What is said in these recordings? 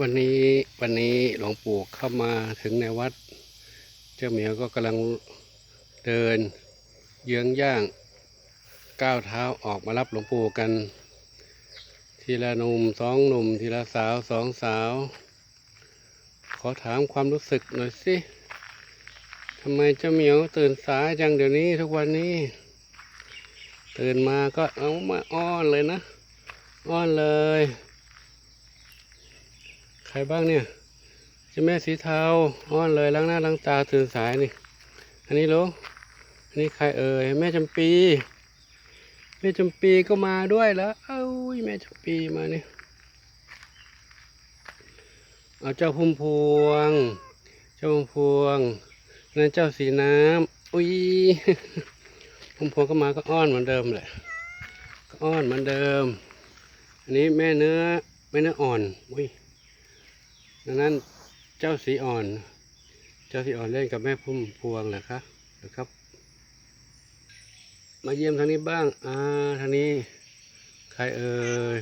วันนี้วันนี้หลวงปู่เข้ามาถึงในวัด เจ้าเหมียวก็กำลังเดิน เยื้องย่างก้าวเท้าออกมารับหลวงปู่กัน ทีละหนุ่มสองหนุ่ม ทีละสาวสองสาว ขอถามความรู้สึกหน่อยสิทำไมเจ้าเหมียวตื่นสายจังเดี๋ยวนี้ทุกวันนี้ ตื่นมาก็เอามาอ้อนเลยนะ อ้อนเลย ครบ้างเนี่ยเจ้าแม่สีเทาอ้อนเลยล้างหน้าล้างตาตื่นสายนี่ อันนี้รู้อันนี้ใครเอ่ยแม่จำปี แม่จำปีก็มาด้วยแล้ว เอ้ยแม่จำปีมาเนี่เอาเจ้าพุ่มพวง เจ้าพุ่มพวงนั่นเจ้าสีน้ำอุ้ยพุ่มพวงก็มาก็อ้อนเหมือนเดิมแหละก็อ้อนเหมือนเดิม อันนี้แม่เนื้อแม่เนื้ออ่อนอุ้ย ดังนั้นเจ้าสีอ่อน เจ้าสีอ่อนเล่นกับแม่พุ่มพวงเหรอคะเหรอครับ มาเยี่ยมทางนี้บ้างอ่าทางนี้ใครเอ่ย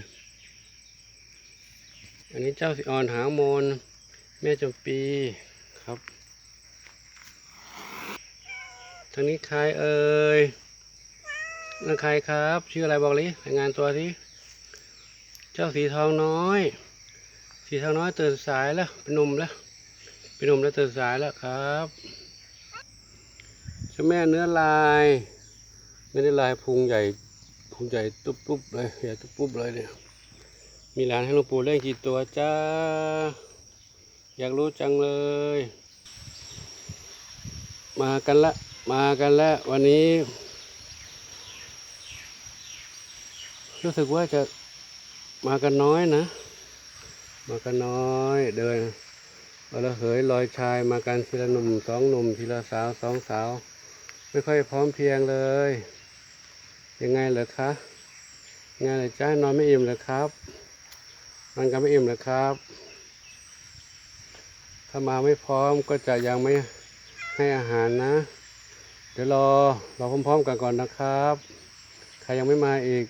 อันนี้เจ้าสีอ่อนหางมนแม่จำปีครับทางนี้ใครเอ่ยนั่นใครครับ ชื่ออะไรบอกลิรายงานตัวสิ เจ้าสีทองน้อย สีทองน้อยตื่นสายแล้วเป็นนมแล้วเป็นนมแล้วตื่นสายแล้วครับเจ้าแม่เนื้อลายไม่ได้ลายพุงใหญ่พุงใหญ่ตุ๊บปุ๊บเลยใหญ่ตุ๊บปุ๊บเลยเนี่ยมีหลานให้หลวงปู่เล่นกี่ตัวจ้า อยากรู้จังเลย มากันละ มากันล้ววันนี้ รู้สึกว่าจะมากันน้อยนะ มากันน้อยเดินเอาละเหยลอยชายมากันทีละหนุ่มสองหนุ่มทีละสาวสองสาว ไม่ค่อยพร้อมเพียงเลย ยังไงเหรอคะยังไงเลยจ้านอนไม่อิ่มเหรอครับ มันก็ไม่อิ่มเหรอครับ ถ้ามาไม่พร้อมก็จะยังไม่ให้อาหารนะ เดี๋ยวรอเรอพร้อมๆกันก่อนนะครับ ใครยังไม่มาอีก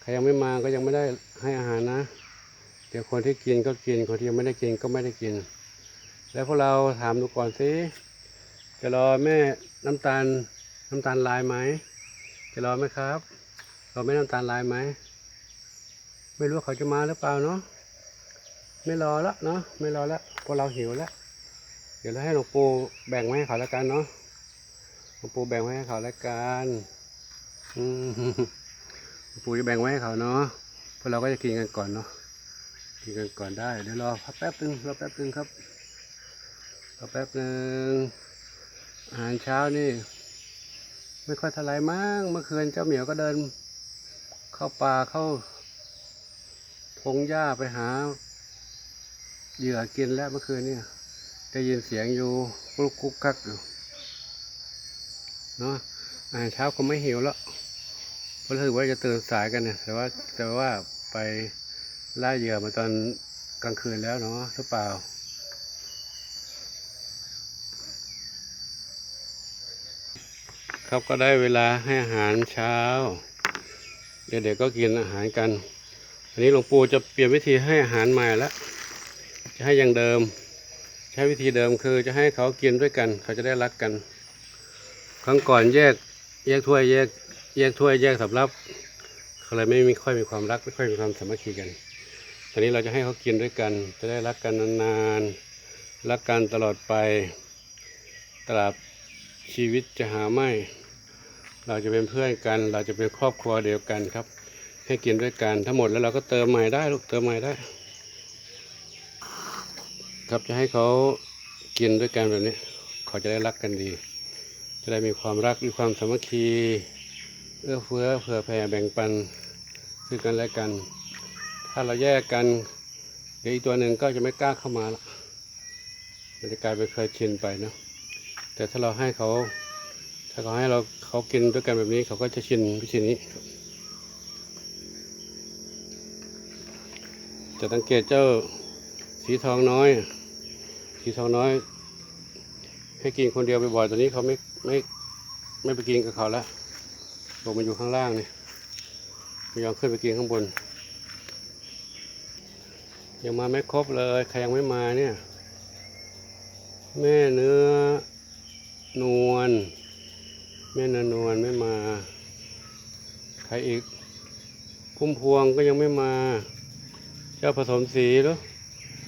ใครยังไม่มาก็ยังไม่ได้ให้อาหารนะ เดี๋ยวคนที่กินก็กิน คนที่ยังไม่ได้กินก็ไม่ได้กิน แล้วพวกเราถามดูก่อนสิจะรอแม่น้ำตาลน้ำตาลลายไหมจะรอไหมครับรอแม่น้ำตาลลายไหมไม่รู้เขาจะมาหรือเปล่าเนาะไม่รอละเนาะไม่รอละพวกเราหิวแล้วเดี๋ยวเราให้หลวงปู่แบ่งไว้ให้เขาแล้วกันเนาะหลวงปู่แบ่งไว้ให้เขาแล้วกันอืมหลวงปู่จะแบ่งไว้ให้เขาเนาะพวกเราก็จะกินกันก่อนเนาะีกันก่อนได้เดี๋ยวรอพักแป๊บนึงรอแป๊บนึงครับรอแป๊บนึงอาหารเช้านี่ ไม่ค่อยท่าไหรมั้งเมื่อคืนเจ้าเหมียวก็เดิน เข้าป่าเข้าพงหญ้าไปหา เหยื่อกินแล้วเมื่อคืนนี่ได้ยินเสียงอยู่กุกกุกกักอยู่เนาะอาหารเช้าก็ไม่หิวแล้วเพราะถือว่าจะตื่นสายกันเนี่ยแต่ว่าแต่ว่าไป ล่าเหยื่อมาตอนกลางคืนแล้วเนาะหรือเปล่า ครับก็ได้เวลาให้อาหารเช้า เด็กๆก็กินอาหารกัน อันนี้หลวงปู่จะเปลี่ยนวิธีให้อาหารใหม่แล้วจะให้อย่างเดิม ใช้วิธีเดิมคือจะให้เขากินด้วยกัน เขาจะได้รักกัน ครั้งก่อนแยกแยกถ้วยแยกแยกถ้วยแยกสำรับเขาเลยไม่มีค่อยมีความรักไม่ค่อยมีความสามัคคีกัน ตอนนี้เราจะให้เขากินด้วยกัน จะได้รักกันนานๆ รักกันตลอดไป ตราบชีวิตจะหาไม่ เราจะเป็นเพื่อนกัน เราจะเป็นครอบครัวเดียวกันครับ ให้กินด้วยกันทั้งหมดแล้วเราก็เติมใหม่ได้ลูกเติมใหม่ได้ ครับจะให้เขากินด้วยกันแบบนี้ เขาจะได้รักกันดี จะได้มีความรักมีความสามัคคีเอื้อเฟื้อเผื่อแผ่แบ่งปันซึ่งกันและกัน ถ้าเราแยกกัน เดี๋ยวอีกตัวหนึ่งก็จะไม่กล้าเข้ามาละมันจะกลายเป็นเคยชินไปนะแต่ถ้าเราให้เขา ถ้าเขาให้เราเขากินด้วยกันแบบนี้เขาก็จะชินวิธีนี้ จะสังเกตเจ้าสีทองน้อย สีทองน้อย ให้กินคนเดียวบ่อยๆตอนนี้เขาไม่ไม่ไม่ไปกินกับเขาแล้วลงมาอยู่ข้างล่างนี่ไม่ยอมขึ้นไปกินข้างบน ยังมาไม่ครบเลย ใครยังไม่มาเนี่ย แม่เนื้อนวลแม่เนื้อนวลไม่มา ใครอีก พุ่มพวงก็ยังไม่มา เจ้าผสมสีหรือ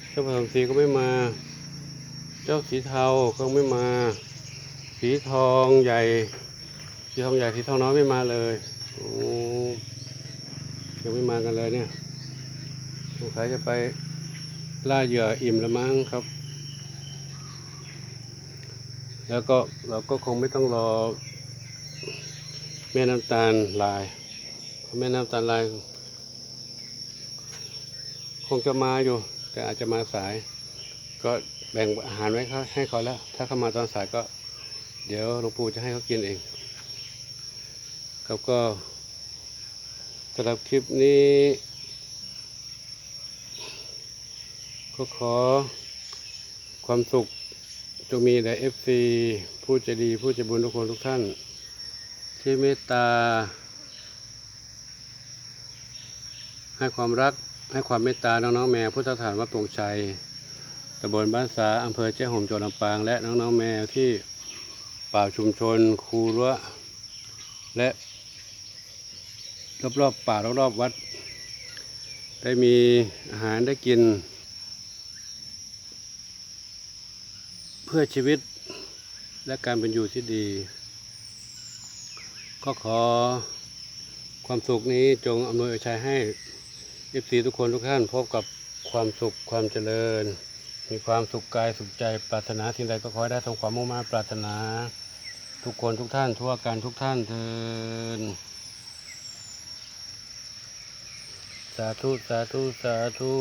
เจ้าผสมสีก็ไม่มา เจ้าสีเทาก็ไม่มา สีทองใหญ่ สีทองใหญ่สีทองน้อยไม่มาเลยโอ้ยังไม่มากันเลยเนี่ย สงสัยจะไปล่าเหยื่ออิ่มล้วมั้งครับ แล้วก็เราก็คงไม่ต้องรอ แม่น้ำตาลลายเพราะแม่น้ำตาลลาย คงจะมาอยู่ แต่อาจจะมาสาย ก็แบ่งอาหารไว้เขาให้เขาแล้ว ถ้าเขามาตอนสายก็ เดี๋ยวหลวงปู่จะให้เขากินเองครับก็สำหรับคลิปนี้ ก็ขอความสุขจงมีแด่เอฟซีผู้ใจดีผู้ใจบุญทุกคนทุกท่าน ที่เมตตา ให้ความรักให้ความเมตตา น้องๆแมวพุทธฐานวัดปงชัยตำบลบ้านสาอำเภอเจ้าห่มจังหวัดลำปาง และน้องๆแมวที่ป่าชุมชนคูรั้วและ รอบๆป่ารอบๆวัด ได้มีอาหารได้กิน พื่อชีวิตและการเป็นอยู่ที่ดี ก็ขอความสุขนี้จงอำนวยอวยชัยให้เอฟซีทุกคนทุกท่านพบกับความสุขความเจริญ มีความสุขกายสุขใจปรารถนาสิ่งใดก็ขอได้ทงความมุ่งมั่นปรารถนา ทุกคนทุกท่านทั่วกันทุกท่านเทินสาธุสาธุสาธุ